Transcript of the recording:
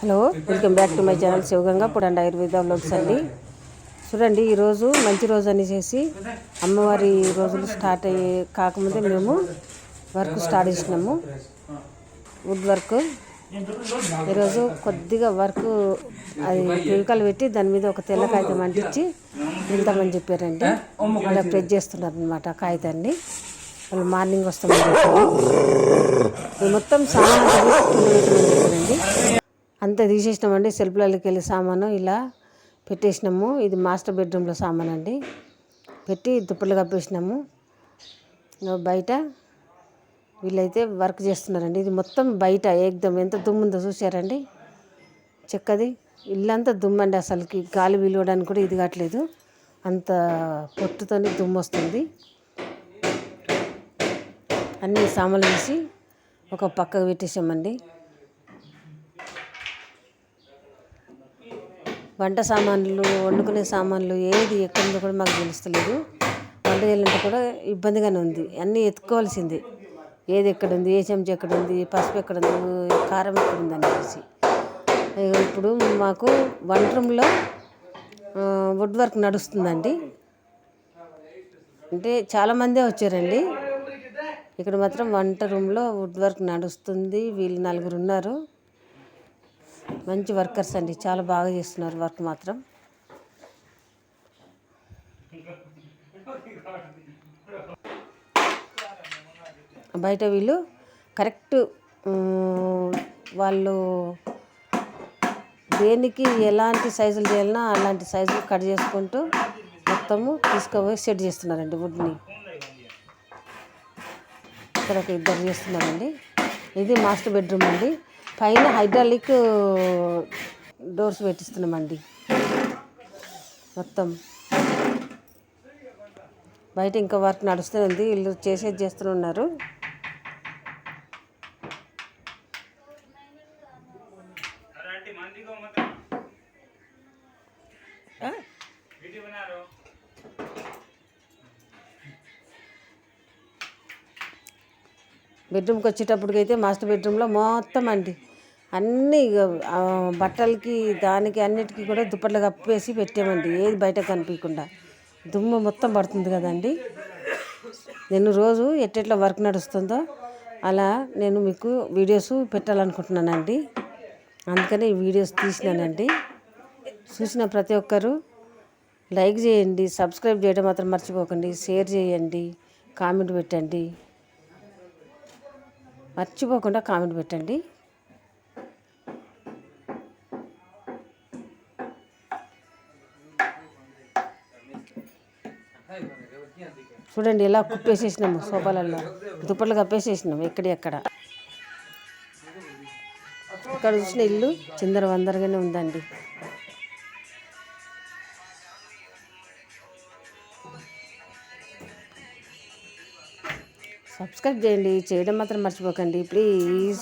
Hello welcome back to my channel Shivaganga. ఇప్పుడు and Ayurveda blogs అండి. చూడండి ఈరోజు మంచి రోజు అని చేసి అమ్మవారి రోజులు స్టార్ట్ అయ్యే కాకముందే మేము వర్క్ స్టార్ట్ చేసినాము. Wood work. ఈరోజు కొద్దిగా వర్క్ అది పెవికలు పెట్టి దాని మీద ఒక తెల్ల కాగితం అంటించి వెళ్తామని చెప్పారండి. ఇలా ప్రెస్ చేస్తున్నారు అనమాట కాగితాన్ని. వాళ్ళు మార్నింగ్ వస్తామని చెప్పారు. ఇది మొత్తం సామాన్ అంతా అంతా తీసేసినామండి. సెల్ఫ్లలోకి వెళ్ళి సామాను ఇలా పెట్టేసినాము. ఇది మాస్టర్ బెడ్రూమ్లో సామాన్ అండి. పెట్టి దుప్పట్లు కప్పేసినాము. బయట వీళ్ళైతే వర్క్ చేస్తున్నారండి. ఇది మొత్తం బయట ఏకదం. ఎంత దుమ్ము ఉందో చూసారండి చెక్కది. ఇల్లంతా దుమ్మండి అసలుకి. గాలి వీలవడానికి కూడా ఇది కావట్లేదు. అంత పొట్టుతోనే దుమ్ము వస్తుంది. అన్ని సామాన్లు వేసి ఒక పక్కకు పెట్టేసామండి. వంట సామాన్లు వండుకునే సామాన్లు ఏది ఎక్కడుందో కూడా మాకు తెలుస్తలేదు. వంట చేయాలంటే కూడా ఇబ్బందిగానే ఉంది. అన్నీ ఎత్తుకోవాల్సిందే. ఏది ఎక్కడుంది ఏ చెంచా ఎక్కడ ఉంది పసుపు ఎక్కడ ఉంది కారం ఎక్కడుంది అనేసి. ఇప్పుడు మాకు వంట రూమ్లో వుడ్ వర్క్ నడుస్తుందండి. అంటే చాలామందే వచ్చారండి. ఇక్కడ మాత్రం వంట రూమ్లో వుడ్ వర్క్ నడుస్తుంది. వీళ్ళు నలుగురు ఉన్నారు మంచి వర్కర్స్ అండి. చాలా బాగా చేస్తున్నారు వర్క్ మాత్రం. బయట వీళ్ళు కరెక్ట్ వాళ్ళు దేనికి ఎలాంటి సైజులు చేయాలన్నా అలాంటి సైజులు కట్ చేసుకుంటూ మొత్తము తీసుకుపోయి సెట్ చేస్తున్నారండి వుడ్ని. ఇక్కడ ఒక ఇద్దరు చేస్తున్నారండి. ఇది మాస్టర్ బెడ్రూమ్ అండి. పైన హైడ్రాలిక్ డోర్స్ పెట్టిస్తున్నామండి. మొత్తం. బయట ఇంకా వర్క్ నడుస్తూనే ఉంది వీళ్ళు చేసేది చేస్తున్నారు బెడ్రూమ్కి వచ్చేటప్పటికైతే మాస్టర్ బెడ్రూమ్లో మొత్తం అండి. అన్నీ బట్టలకి దానికి అన్నిటికీ కూడా దుప్పట్లు కప్పేసి పెట్టామండి. ఏది బయట కనిపించకుండా. దుమ్ము మొత్తం పడుతుంది కదండి. నేను రోజు ఎట్టెట్లా వర్క్ నడుస్తుందో అలా నేను మీకు వీడియోస్ పెట్టాలనుకుంటున్నానండి. అందుకని ఈ వీడియోస్ తీసినానండి. చూసిన ప్రతి ఒక్కరూ లైక్ చేయండి సబ్స్క్రైబ్ చేయడం మాత్రం మర్చిపోకండి షేర్ చేయండి కామెంట్ పెట్టండి. మర్చిపోకుండా కామెంట్ పెట్టండి. చూడండి ఎలా కుప్పేసేసినాము సోఫాలలో దుప్పట్లు కప్పేసేసినాము ఎక్కడెక్కడ ఇక్కడ చూసిన ఇల్లు చిందర వందరగానే ఉందండి. సబ్స్క్రైబ్ చేయండి. చేయడం మాత్రం మర్చిపోకండి. ప్లీజ్.